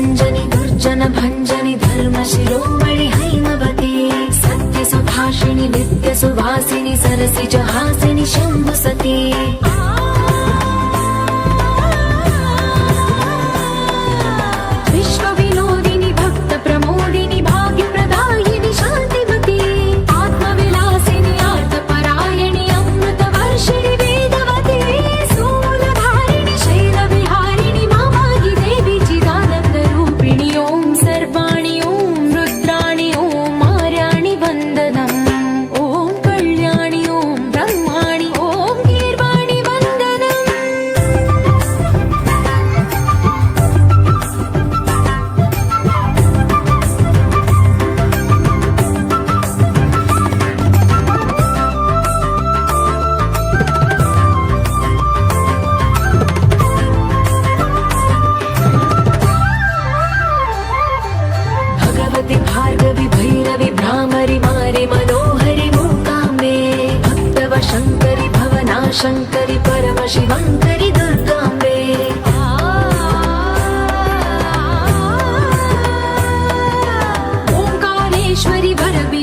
भञ्जनि दुर्जन भञ्जनि धर्मशिरोमणि हैमवते सत्यसुभाषिणि नित्यसुवासिनि सरसि जहासिनि शम्भु सती विभ्रामरि मारि मनोहरि मूकाम्बे भक्तव शङ्करि भवना शङ्करि परमशिवङ्करि दुर्गाम्बे ओङ्कारेश्वरि भरवि